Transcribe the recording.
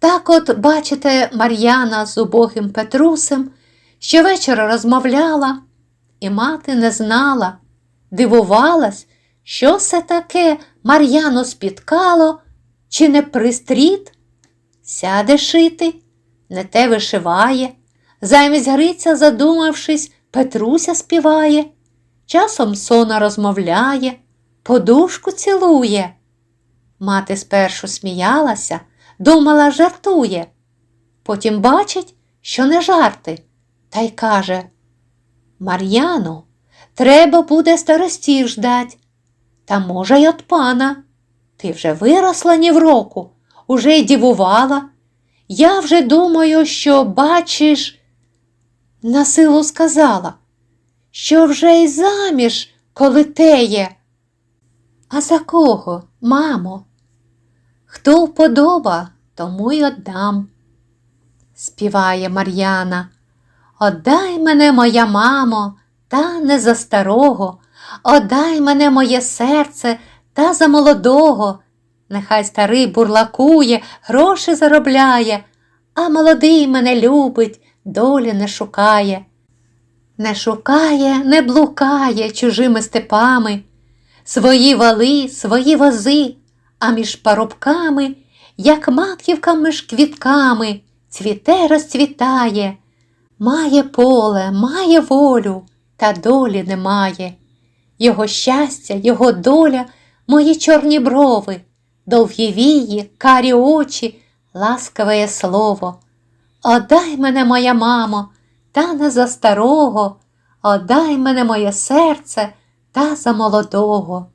Так от, бачите, Мар'яна з убогим Петрусем щовечора розмовляла, і мати не знала, дивувалась, що все таке Мар'яну спіткало, чи не пристріт? Сяде шити, не те вишиває, замість Гриця, задумавшись, Петруся співає, часом сона розмовляє, подушку цілує. Мати спершу сміялася, думала, жартує. Потім бачить, що не жарти, та й каже Мар'яно, треба буде старостів ждать. Та може й от пана. Ти вже виросла ні в року, уже й дівувала. Я вже думаю, що бачиш, на силу сказала, що вже й заміж, коли теє. А за кого, мамо? Хто вподоба, тому й отдам. Співає Мар'яна. Отдай мене, моя мамо, та не за старого, Отдай мене моє серце та за молодого. Нехай старий бурлакує, гроші заробляє, а молодий мене любить, долі не шукає. Не шукає, не блукає чужими степами, свої вали, свої вози, а між парубками, як маківка між квітками, цвіте розцвітає, має поле, має волю, та долі немає. Його щастя, його доля, мої чорні брови, довгі вії, карі очі, ласкаве слово. Одай мене, моя мамо, та не за старого, Одай мене моє серце та за молодого.